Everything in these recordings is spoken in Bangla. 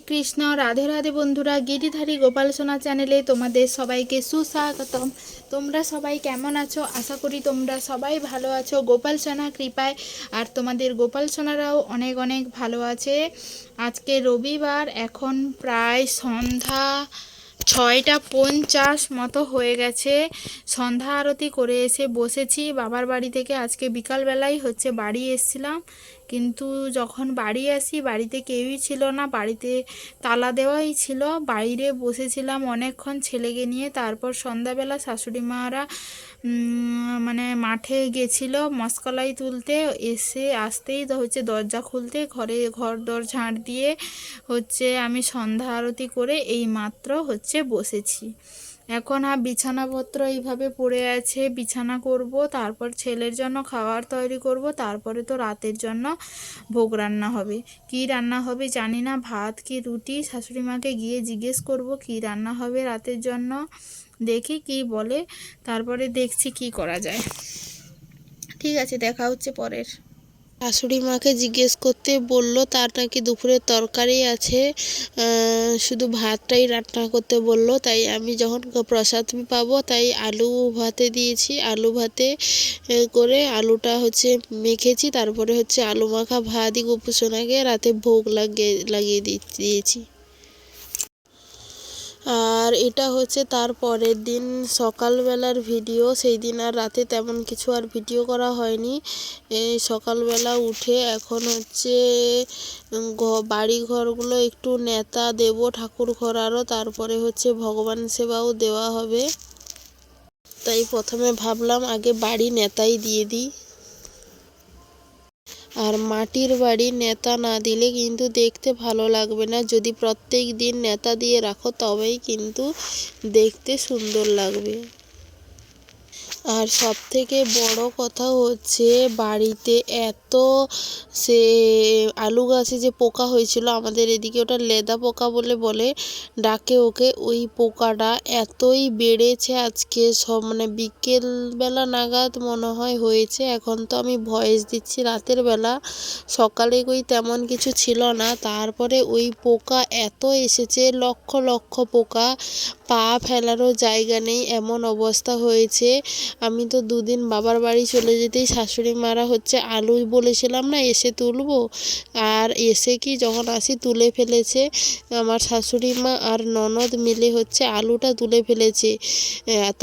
কৃষ্ণ রাধে রাধে বন্ধুরা, গিরিধারী গোপাল সোনা চ্যানেলে তোমাদের সবাইকে সুস্বাগতম। তোমরা সবাই কেমন আছো? আশা করি তোমরা সবাই ভালো আছো। গোপাল সোনা কৃপায়, আর তোমাদের গোপাল সোনারাও অনেক অনেক ভালো আছে। আজকে রবিবার, এখন প্রায় সন্ধ্যা ছয়টা পঞ্চাশ মতো হয়ে গেছে। সন্ধ্যা আরতি করে এসে বসেছি। বাবার বাড়ি থেকে আজকে বিকালবেলায় হচ্ছে বাড়ি এসেছিলাম। কিন্তু যখন বাড়ি আসি, বাড়িতে কেউই ছিল না, বাড়িতে তালা দেওয়াই ছিল। বাইরে বসেছিলাম অনেকক্ষণ ছেলেকে নিয়ে। তারপর সন্ধ্যাবেলা শাশুড়ি মারা মানে মাঠে গেছিল মশকলাই তুলতে। এসে আসতেই হচ্ছে দরজা খুলতে, ঘরে ঘর দর ঝাঁট দিয়ে হচ্ছে আমি সন্ধ্যা আরতি করে এই মাত্র হচ্ছে বসেছি। এখন আর বিছানাপত্র এইভাবে পড়ে আছে, বিছানা করব, তারপর ছেলের জন্য খাবার তৈরি করব, তারপরে তো রাতের জন্য ভোগ রান্না হবে। কি রান্না হবে জানি না, ভাত কি রুটি শাশুড়ি মাকে গিয়ে জিজ্ঞেস করব কি রান্না হবে রাতের জন্য, দেখি কি বলে, তারপরে দেখছি কি করা যায়। ঠিক আছে, দেখা হচ্ছে পরের। শাশুড়ি মাকে জিজ্ঞেস করতে বলল, তার নাকি দুপুরে তরকারি আছে শুধু ভাতটাই রান্না করতে বলল। তাই আমি যখন প্রসাদ পাবো, তাই আলু ভাতে দিয়েছি। আলু ভাতে করে আলুটা হচ্ছে মেখেছি। তারপরে হচ্ছে আলু মাখা ভাত গোপুসোনাকে রাতে ভোগ লাগিয়ে লাগিয়ে দিয়েছি। আর এটা হচ্ছে তার পরের দিন সকালবেলার ভিডিও। সেই দিন আর রাতে তেমন কিছু আর ভিডিও করা হয়নি। এই সকালবেলা উঠে এখন হচ্ছে বাড়ি ঘরগুলো একটু নেতা দেব ঠাকুর ঘর আরও, তারপরে হচ্ছে ভগবান সেবাও দেওয়া হবে। তাই প্রথমে ভাবলাম আগে বাড়ি নেতাই দিয়ে দিই। আর মাটির বাড়ি নেতা না দিলে কিন্তু দেখতে ভালো লাগবে না। যদি প্রত্যেক দিন নেতা দিয়ে রাখো, তবেই কিন্তু দেখতে সুন্দর লাগবে। আর সব থেকে বড় কথা হচ্ছে বাড়িতে এত সে আলু গাছে যে পোকা হয়েছিল, আমাদের এদিকে ওটা লেদা পোকা বলে বলে ডাকে ওকে। ওই পোকাটা এতই বেড়েছে আজকে, সব মানে বিকেলবেলা নাগাদ মনে হয় হয়েছে। এখন তো আমি ভয়েস দিচ্ছি, রাতের বেলা সকালে ওই তেমন কিছু ছিল না। তারপরে ওই পোকা এত এসেছে, লক্ষ লক্ষ পোকা। পা ফেলারও জায়গা নেই, এমন অবস্থা হয়েছে। আমি তো দুদিন বাবার বাড়ি চলে যেতেই শাশুড়ি মারা হচ্ছে, আলু বলেছিলাম না, এসে তুলবো? আর এসে কি যখন আসি তুলে ফেলেছে, আমার শাশুড়ি মা আর ননদ মিলে হচ্ছে আলুটা তুলে ফেলেছে।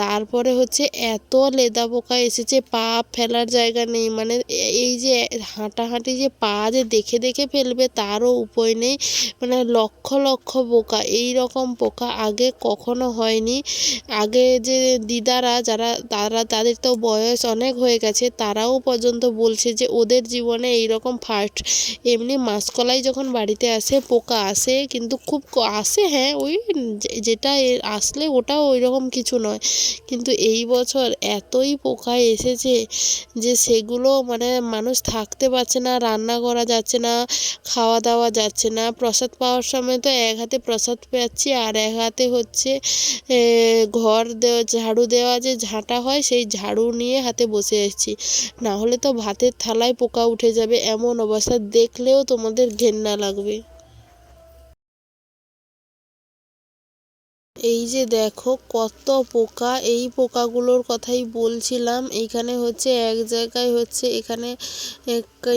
তারপরে হচ্ছে এত লেদা পোকা এসেছে, পা ফেলার জায়গা নেই। মানে এই যে হাঁটাহাঁটি যে পা যে দেখে দেখে ফেলবে, তারও উপায় নেই। মানে লক্ষ লক্ষ পোকা এই রকম পোকা আগে কখনো হয়নি। আগে যে দিদারা, যারা, তারা, তাদের তো বয়স অনেক হয়ে গেছে, তারাও পর্যন্ত বলছে যে ওদের জীবনে এই রকম ফার্স্ট এমনি মাসকলাই যখন বাড়িতে আসে, পোকা আসে, কিন্তু খুব আসে হ্যাঁ ওই যেটা আসলে ওটাও ওই রকম কিছু নয়। কিন্তু এই বছর এতই পোকা এসেছে যে সেগুলো মানে মানুষ থাকতে পারছে না, রান্না করা যাচ্ছে না, খাওয়া দাওয়া যাচ্ছে না। প্রসাদ পাওয়ার সময় তো এক হাতে প্রসাদ পাচ্ছি আর এক হাতে হচ্ছে ঘর দেওয়া ঝাড়ু দেওয়া যে ঝাঁটা হয়, সেই ঝাড়ু নিয়ে হাতে বসে আছি। না হলে তো ভাতের থালায় পোকা উঠে যাবে, এমন অবস্থা দেখলেও তোমাদের ঘেন্না লাগবে। এই যে দেখো, কত পোকা, এই পোকাগুলোর কথাই বলছিলাম, এইখানে হচ্ছে এক জায়গায় হচ্ছে এখানে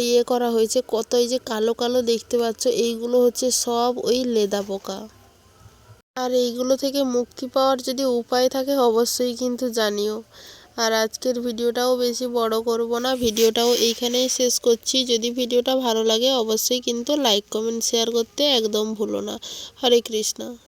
ইয়ে করা হয়েছে, কত এই যে কালো কালো দেখতে পাচ্ছ, এইগুলো হচ্ছে সব ওই লেদা পোকা। আর এইগুলো থেকে মুক্তি পাওয়ার যদি উপায় থাকে অবশ্যই কিন্তু জানিও। আর আজকের ভিডিওটাও বেশি বড় করব না, ভিডিওটাও এইখানেই শেষ করছি। যদি ভিডিওটা ভালো লাগে অবশ্যই কিন্তু লাইক কমেন্ট শেয়ার করতে একদম ভুলো না। হরে কৃষ্ণ।